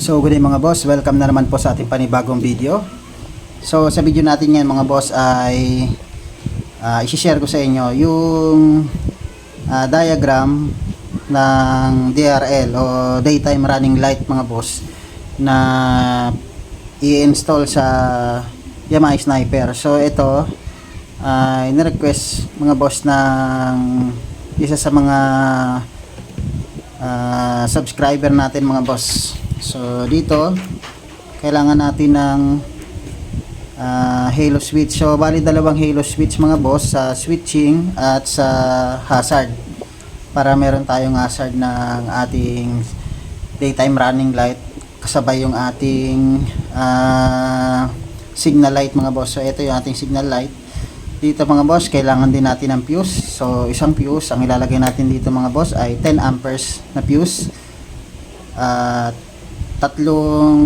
So good day mga boss, welcome na naman po sa ating panibagong video. So sa video natin ngayon mga boss ay uh, isi-share ko sa inyo yung ah, diagram ng DRL o daytime running light mga boss na i-install sa Yamaha Sniper. So ito ay ni-request mga boss ng isa sa mga ah, subscriber natin mga boss. So dito kailangan natin ng ah, halo switch. So bali dalawang halo switch mga boss sa switching at sa hazard para meron tayong hazard ng ating daytime running light kasabay yung ating ah, signal light mga boss. So ito yung ating signal light. Dito mga boss, kailangan din natin ng fuse. So isang fuse, ang ilalagay natin dito mga boss ay 10 amperes na fuse. At tatlong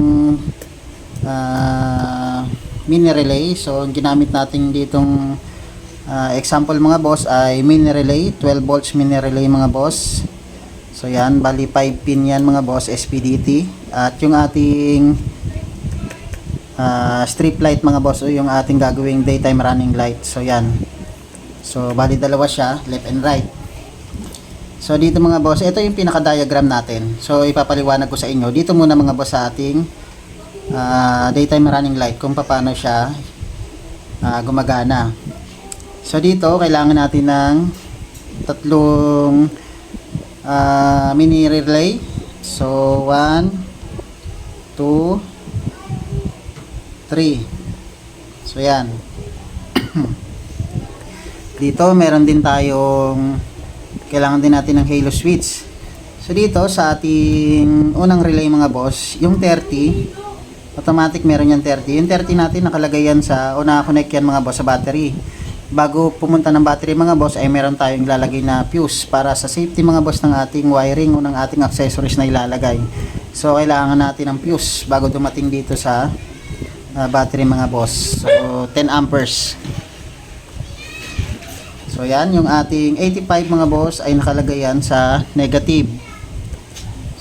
ah, mini relay. So ang ginamit natin ditong ah, example mga boss ay mini relay, 12 volts mini relay mga boss. So yan, bali 5 pin yan mga boss, SPDT. At yung ating ah, strip light mga boss o yung ating gagawing daytime running light. So yan. So bali dalawa siya, left and right. So dito mga boss, ito yung pinaka-diagram natin. So ipapaliwanag ko sa inyo. Dito muna mga boss sa ating ah, daytime running light kung paano siya ah, gumagana. So dito kailangan natin ng tatlong ah, mini relay. So 1 2 3 So yan. dito meron din tayong kailangan din natin ng halo switch. So dito sa ating unang relay mga boss, yung 30, automatic meron yan 30. Yung 30 natin nakalagay yan sa, o nakakonect yan mga boss sa battery. Bago pumunta ng battery mga boss ay meron tayong ilalagay na fuse para sa safety mga boss ng ating wiring o ng ating accessories na ilalagay. So kailangan natin ng fuse bago dumating dito sa ah, battery mga boss. So 10 amperes. So yan, yung ating 85 mga boss ay nakalagay yan sa negative.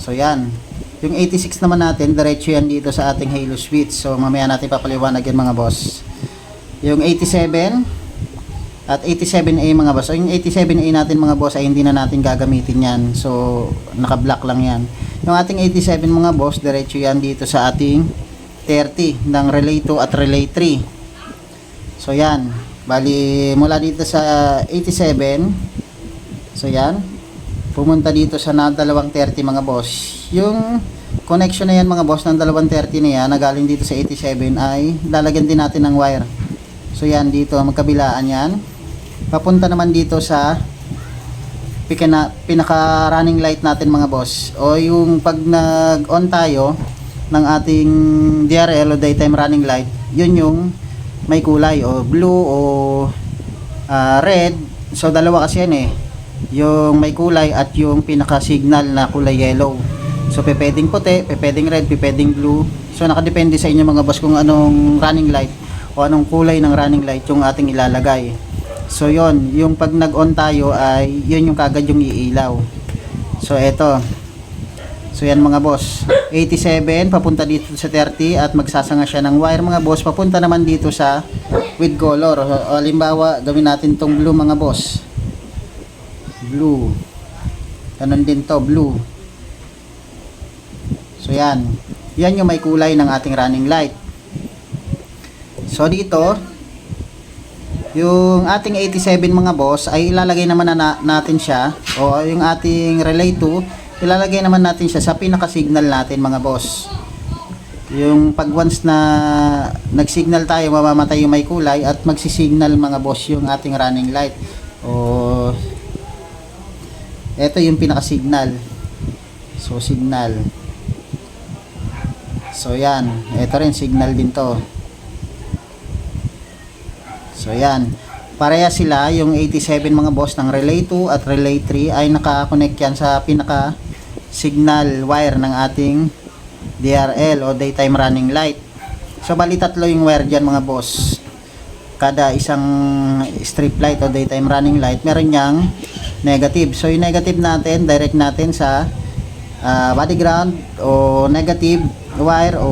So yan. Yung 86 naman natin, diretso yan dito sa ating halo switch. So mamaya natin papaliwanag yan mga boss. Yung 87 at 87A mga boss. So yung 87A natin mga boss ay hindi na natin gagamitin yan. So naka-block lang yan. Yung ating 87 mga boss, diretso yan dito sa ating 30 ng relay 2 at relay 3. So yan. Bali mula dito sa 87. So yan. Pumunta dito sa na dalawang 30 mga boss. Yung connection na yan mga boss ng dalawang 30 na yan na galing dito sa 87 ay lalagyan din natin ng wire. So yan dito magkabilaan yan. Papunta naman dito sa pikina, pinaka running light natin mga boss. O yung pag nag-on tayo ng ating DRL o daytime running light, yun yung may kulay o blue o ah, red. So dalawa kasi yan eh. Yung may kulay at yung pinaka signal na kulay yellow. So pepeding puti, pepeding red, pepeding blue. So nakadepende sa inyo mga boss kung anong running light o anong kulay ng running light yung ating ilalagay. So yon, yung pag nag-on tayo ay yun yung kagad yung iilaw. So eto. So yan mga boss. 87 papunta dito sa 30 at magsasanga siya ng wire mga boss papunta naman dito sa with color. Halimbawa gawin natin tong blue mga boss. Blue. Ganon din to, blue. So yan. Yan yung may kulay ng ating running light. So dito, yung ating 87 mga boss ay ilalagay naman na, na- natin siya o yung ating relay 2 ilalagay naman natin siya sa pinaka signal natin mga boss. Yung pag once na nag-signal tayo mamamatay yung may kulay at magsisignal mga boss yung ating running light. O eto yung pinaka signal so signal. So yan. Eto rin signal din to. So yan. Pareha sila yung 87 mga boss ng relay 2 at relay 3 ay naka-connect yan sa pinaka signal wire ng ating DRL o daytime running light. So bali tatlo yung wire dyan mga boss. Kada isang strip light o daytime running light meron niyang negative. So yung negative natin direct natin sa ah, body ground o negative wire o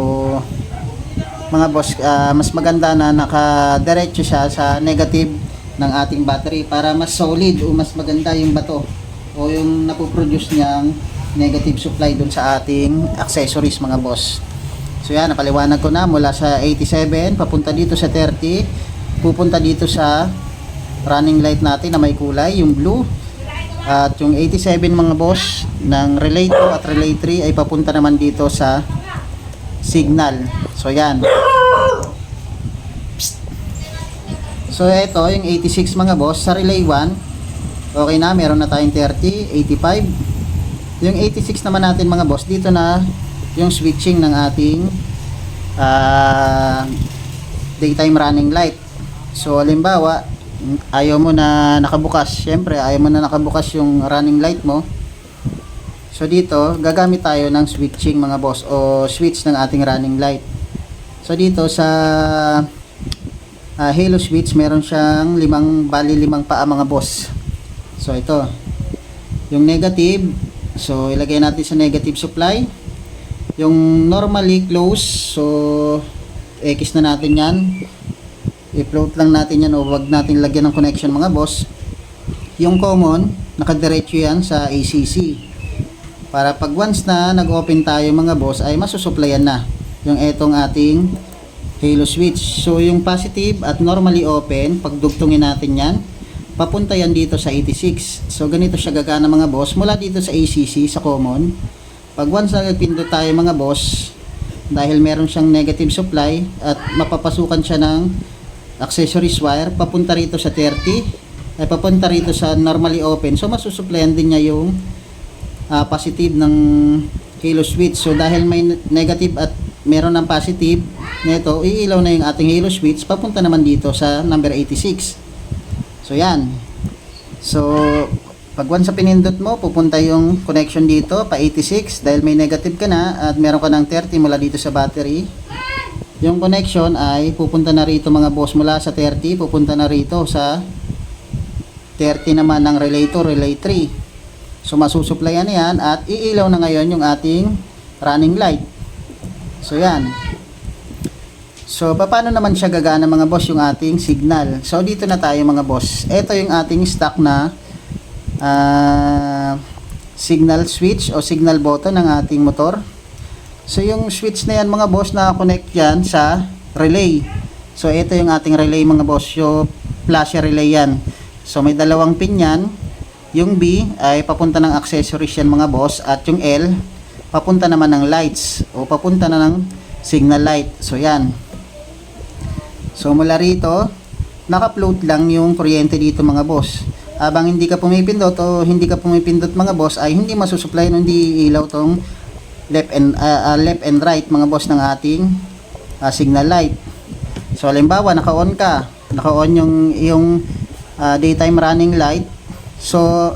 mga boss, ah, mas maganda na nakadiretso siya sa negative ng ating battery para mas solid o mas maganda yung bato o yung napoproduce niyang negative supply dun sa ating accessories mga boss. So yan, napaliwanag ko na mula sa 87 papunta dito sa 30 pupunta dito sa running light natin na may kulay, yung blue at yung 87 mga boss ng relay 2 at relay 3 ay papunta naman dito sa signal. So yan. So ito yung 86 mga boss sa relay 1. Okay na, meron na tayong 30, 85. Yung 86 naman natin mga boss, dito na yung switching ng ating ah, daytime running light. So halimbawa, ayaw mo na nakabukas. Syempre, ayaw mo na nakabukas yung running light mo. So dito, gagamit tayo ng switching mga boss o switch ng ating running light. So dito sa ah, Halo switch, meron siyang limang bali limang paa mga boss. So ito, yung negative, so ilagay natin sa negative supply. Yung normally close, so X na natin 'yan. I-float lang natin 'yan o wag natin lagyan ng connection mga boss. Yung common, nakadiretso 'yan sa ACC. Para pag once na nag-open tayo mga boss ay masusuplayan na yung etong ating halo switch. So yung positive at normally open, pagdugtungin natin yan, papunta yan dito sa 86. So ganito siya gagana mga boss mula dito sa ACC sa common. Pag once na nagpindot tayo mga boss, dahil meron siyang negative supply at mapapasukan siya ng accessories wire papunta rito sa 30 ay papunta rito sa normally open so masusuplayan din niya yung ah, positive ng halo switch. So dahil may negative at meron ng positive nito, iilaw na yung ating halo switch papunta naman dito sa number 86. So yan. So pag once sa pinindot mo, pupunta yung connection dito pa 86 dahil may negative ka na at meron ka ng 30 mula dito sa battery. Yung connection ay pupunta na rito mga boss mula sa 30, pupunta na rito sa 30 naman ng relay 2, relay 3. So masusuplayan yan at iilaw na ngayon yung ating running light. So yan. So paano naman siya gagana mga boss yung ating signal? So dito na tayo mga boss. Ito yung ating stock na ah, signal switch o signal button ng ating motor. So yung switch na yan mga boss na connect yan sa relay. So ito yung ating relay mga boss. Yung flash relay yan. So may dalawang pin yan. Yung B ay papunta ng accessories yan mga boss at yung L papunta naman ng lights o papunta na ng signal light. So yan. So mula rito, naka-float lang yung kuryente dito mga boss. Habang hindi ka pumipindot o hindi ka pumipindot mga boss ay hindi masusupply hindi ilaw tong left and ah, ah, left and right mga boss ng ating ah, signal light. So halimbawa naka-on ka, naka-on yung yung ah, daytime running light. So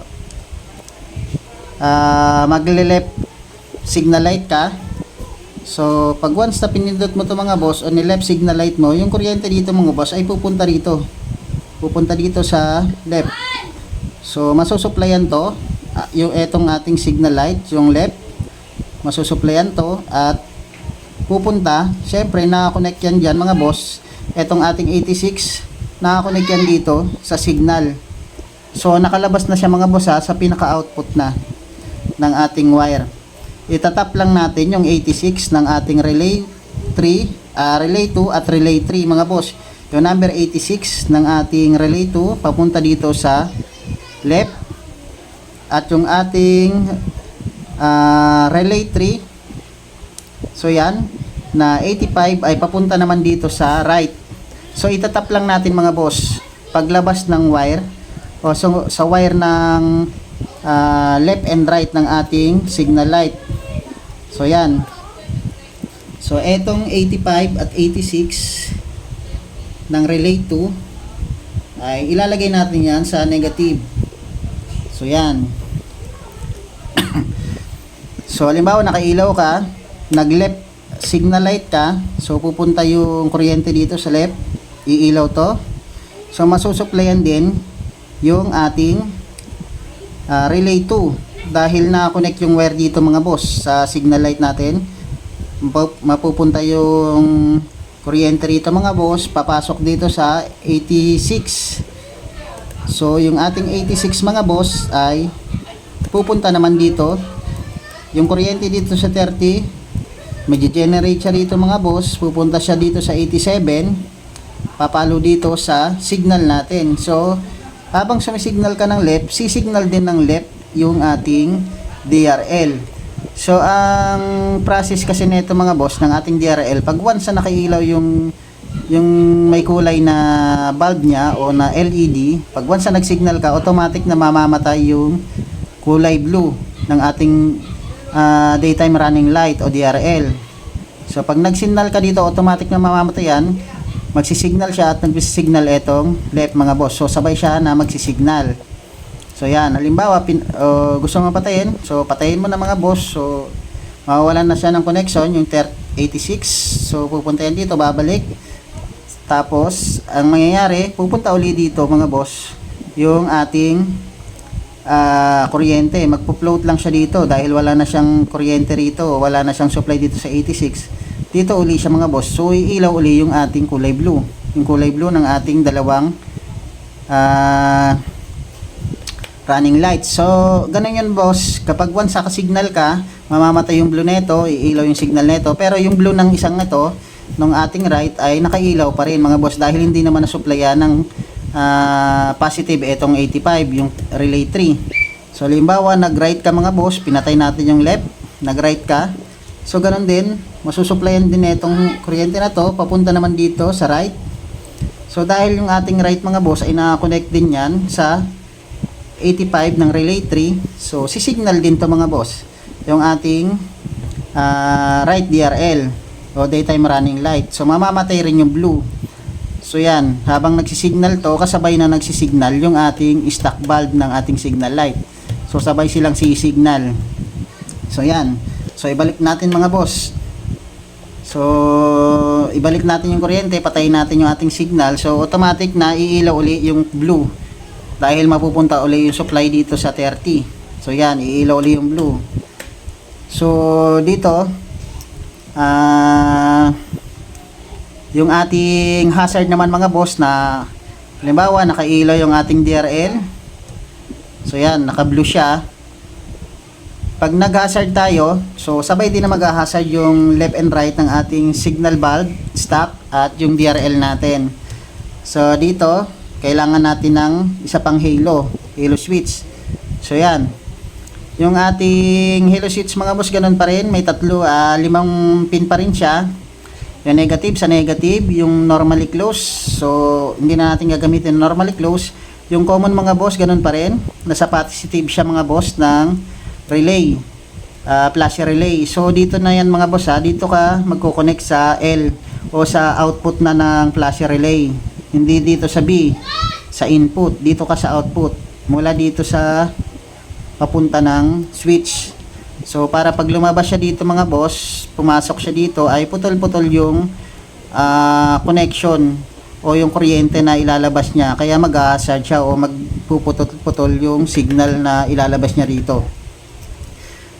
ah magle-left signal light ka. So, pag once na pinindot mo to mga boss o ni-left signal light mo, yung kuryente dito mga boss ay pupunta rito. Pupunta dito sa left. So, masusuplayan to, ah, yung etong ating signal light, yung left, masusuplayan to at pupunta, syempre nakakonect yan dyan mga boss, etong ating 86, nakakonect yan dito sa signal. So, nakalabas na siya mga boss ha, sa pinaka-output na ng ating wire itatap lang natin yung 86 ng ating relay 3, ah, relay 2 at relay 3 mga boss. Yung number 86 ng ating relay 2 papunta dito sa left at yung ating ah, relay 3 so yan na 85 ay papunta naman dito sa right. So itatap lang natin mga boss paglabas ng wire o so, sa wire ng ah, left and right ng ating signal light. So yan. So etong 85 at 86 ng relay 2 ay ilalagay natin yan sa negative. So yan. so halimbawa nakailaw ka, nag-left signal light ka, so pupunta yung kuryente dito sa left, iilaw to. So masusuplayan din yung ating ah, relay 2 dahil na-connect yung wire dito mga boss sa signal light natin, mapu- mapupunta yung kuryente rito mga boss, papasok dito sa 86. So, yung ating 86 mga boss ay pupunta naman dito. Yung kuryente dito sa 30, may generate siya dito mga boss, pupunta siya dito sa 87, papalo dito sa signal natin. So, habang sumisignal ka ng left, sisignal din ng left yung ating DRL. So, ang process kasi nito mga boss ng ating DRL, pag once na nakailaw yung yung may kulay na bulb niya o na LED, pag once na nag-signal ka, automatic na mamamatay yung kulay blue ng ating ah, daytime running light o DRL. So, pag nag-signal ka dito, automatic na mamamatay yan, magsisignal siya at nagsisignal etong left mga boss. So, sabay siya na magsisignal. So, yan. Halimbawa, pin, o, gusto mo patayin. So, patayin mo na mga boss. So, mawawalan na siya ng connection, yung ter- 86. So, pupunta yan dito, babalik. Tapos, ang mangyayari, pupunta uli dito mga boss, yung ating ah, kuryente. Magpo-float lang siya dito dahil wala na siyang kuryente rito, wala na siyang supply dito sa 86. Dito uli siya mga boss. So, iilaw uli yung ating kulay blue. Yung kulay blue ng ating dalawang ah, running lights. So, ganun yun boss. Kapag once signal ka, mamamatay yung blue neto, iilaw yung signal neto. Pero yung blue ng isang ito, ng ating right ay nakailaw pa rin mga boss dahil hindi naman nasupplyan ng ah, positive itong 85 yung relay 3 so limbawa nag right ka mga boss pinatay natin yung left nag right ka so ganun din masusupplyan din itong kuryente na to papunta naman dito sa right so dahil yung ating right mga boss ay nakakonect din yan sa 85 ng relay 3 so sisignal din to mga boss yung ating ah, right DRL o daytime running light. So mamamatay rin yung blue. So yan, habang nagsisignal to, kasabay na nagsisignal yung ating stock bulb ng ating signal light. So sabay silang sisignal. So yan. So ibalik natin mga boss. So ibalik natin yung kuryente, patayin natin yung ating signal. So automatic na iilaw uli yung blue. Dahil mapupunta uli yung supply dito sa 30. So yan, iilaw uli yung blue. So dito, ah yung ating hazard naman mga boss na halimbawa nakailaw yung ating DRL so yan naka blue siya pag nag-hazard tayo so sabay din na mag-hazard yung left and right ng ating signal bulb stop at yung DRL natin so dito kailangan natin ng isa pang halo halo switch. So yan. Yung ating halo switch mga boss ganun pa rin. May tatlo ah, limang pin pa rin siya. Yung negative sa negative yung normally close. So hindi na natin gagamitin normally close. Yung common mga boss ganun pa rin. Nasa positive siya mga boss ng relay ah, flash relay. So dito na yan mga boss ha dito ka magko-connect sa L o sa output na ng flash relay hindi dito sa B sa input dito ka sa output mula dito sa papunta ng switch. So para pag lumabas siya dito mga boss, pumasok siya dito ay putol-putol yung ah, connection o yung kuryente na ilalabas niya. Kaya mag-hazard siya o magpuputol-putol yung signal na ilalabas niya rito.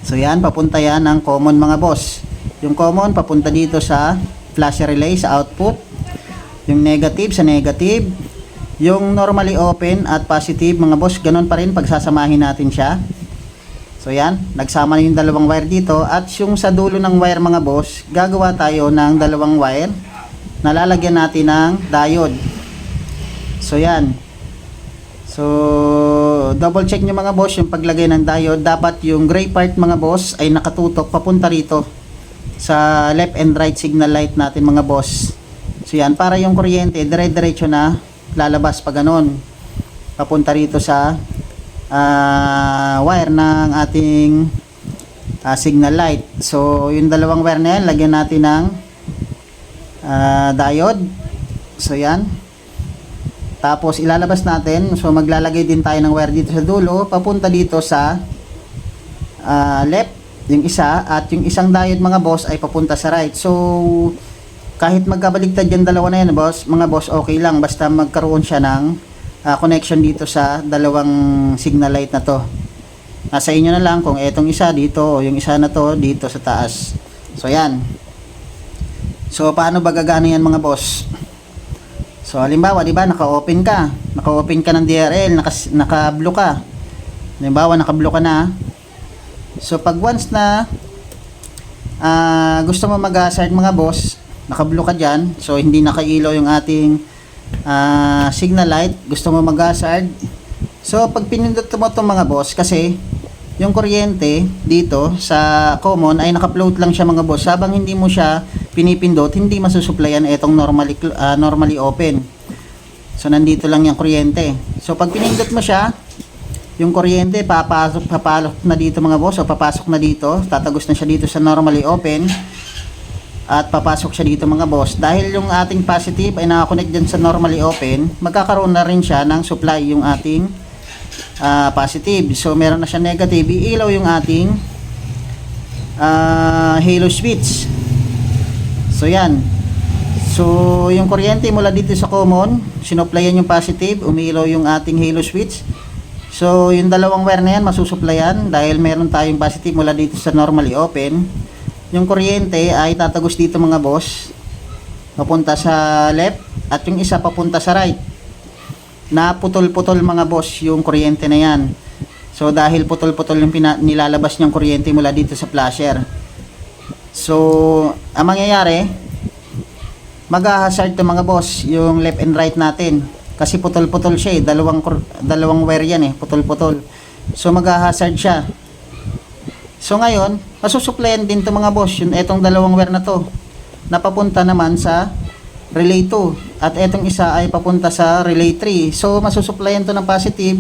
So yan, papunta yan ng common mga boss. Yung common papunta dito sa flash relay sa output. Yung negative sa negative. Yung normally open at positive mga boss, ganun pa rin pagsasamahin natin siya. So yan, nagsama na yung dalawang wire dito at yung sa dulo ng wire mga boss, gagawa tayo ng dalawang wire na lalagyan natin ng diode. So yan. So double check nyo mga boss yung paglagay ng diode, dapat yung gray part mga boss ay nakatutok papunta rito sa left and right signal light natin mga boss. So yan, para yung kuryente dire-diretso na lalabas pa ganon papunta rito sa ah, wire ng ating ah, signal light. So yung dalawang wire na yan lagyan natin ng ah, diode. So yan. Tapos ilalabas natin. So maglalagay din tayo ng wire dito sa dulo papunta dito sa ah, left yung isa. At yung isang diode mga boss ay papunta sa right. So kahit magkabaligtad yung dalawa na yan boss mga boss okay lang basta magkaroon siya ng ah, connection dito sa dalawang signal light na to nasa inyo na lang kung etong isa dito o yung isa na to dito sa taas. So yan. So paano ba gagana yan mga boss? So halimbawa, 'di ba, naka-open ka. Naka-open ka ng DRL, naka naka-blue ka. Halimbawa, naka-blue ka na. So pag once na ah, gusto mo mag-hazard mga boss, naka-blue ka diyan. So hindi nakailaw yung ating ah, signal light. Gusto mo mag-hazard. So pag pinindot mo 'tong mga boss kasi yung kuryente dito sa common ay naka-float lang siya mga boss. Habang hindi mo siya pinipindot, hindi masusuplayan itong normally ah, normally open. So nandito lang yung kuryente. So pag pinindot mo siya, yung kuryente papasok papalok na dito mga boss o papasok na dito, tatagos na siya dito sa normally open at papasok siya dito mga boss. Dahil yung ating positive ay nakakonect dyan sa normally open, magkakaroon na rin siya ng supply yung ating ah, positive. So meron na siya negative, iilaw yung ating ah, halo switch. So yan. So yung kuryente mula dito sa common, sinoplayan yung positive, umiilaw yung ating halo switch. So yung dalawang wire na yan masusuplayan dahil meron tayong positive mula dito sa normally open. Yung kuryente ay tatagos dito mga boss, papunta sa left at yung isa papunta sa right. Naputol-putol mga boss yung kuryente na yan. So dahil putol-putol yung nilalabas niyang kuryente mula dito sa flasher. So, ang mangyayari, mag-hazard to mga boss, yung left and right natin. Kasi putol-putol siya eh, dalawang, dalawang wire yan eh, putol-putol. So, mag-hazard siya. So, ngayon, masusuplayan din to mga boss, yung etong dalawang wire na to, napapunta naman sa relay 2. At etong isa ay papunta sa relay 3. So, masusuplayan to ng positive,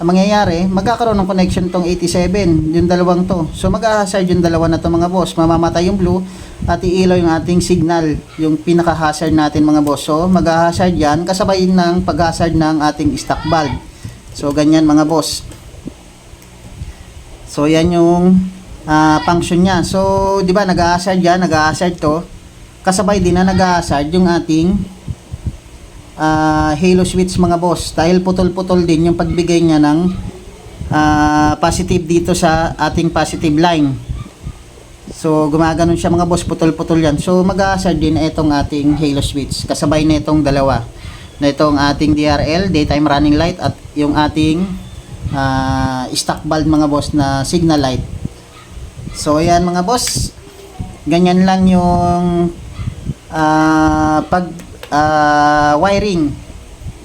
ang mangyayari, magkakaroon ng connection tong 87, yung dalawang to. So mag-hazard yung dalawa na to mga boss. Mamamatay yung blue at iilaw yung ating signal, yung pinaka-hazard natin mga boss. So mag-hazard yan kasabay ng pag-hazard ng ating stock bulb. So ganyan mga boss. So yan yung ah, function niya. So di ba nag-hazard yan, nag-hazard to. Kasabay din na nag-hazard yung ating ah, halo switch mga boss. Dahil putol-putol din yung pagbigay niya ng ah, positive dito sa ating positive line. So gumaganon siya mga boss. Putol-putol yan. So mag-aasar din itong ating halo switch. Kasabay na itong dalawa. Na itong ating DRL daytime running light at yung ating ah, stock mga boss na signal light. So ayan mga boss. Ganyan lang yung ah, pag ah, wiring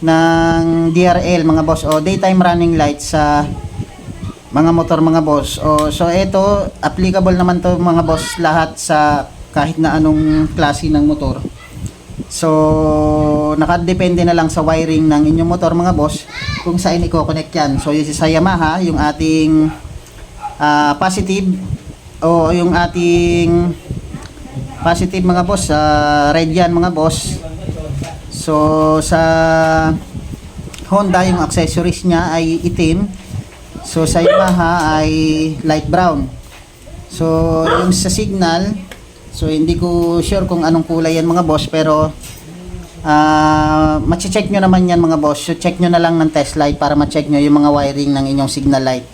ng DRL mga boss o daytime running light sa mga motor mga boss. O so ito applicable naman to mga boss lahat sa kahit na anong klase ng motor so nakadepende na lang sa wiring ng inyong motor mga boss kung saan i-connect yan so yung sa Yamaha yung ating ah, positive o yung ating positive mga boss sa red yan mga boss So sa Honda yung accessories niya ay itim. So sa Yamaha ay light brown. So yung sa signal, so hindi ko sure kung anong kulay yan mga boss pero ah mache-check nyo naman yan mga boss. So check nyo na lang ng test light para ma-check nyo yung mga wiring ng inyong signal light.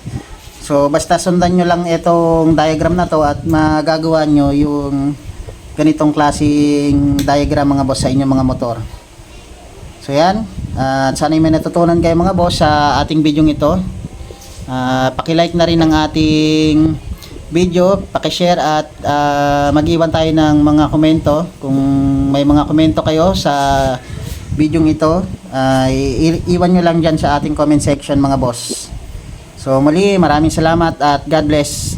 So basta sundan nyo lang itong diagram na to at magagawa nyo yung ganitong klaseng diagram mga boss sa inyong mga motor. So yan, at sana'y may natutunan kayo mga boss sa ating video ito. Ah, paki-like na rin ng ating video, paki-share at ah, mag-iwan tayo ng mga komento. Kung may mga komento kayo sa video ito, i- iwan nyo lang dyan sa ating comment section mga boss. So muli, maraming salamat at God bless.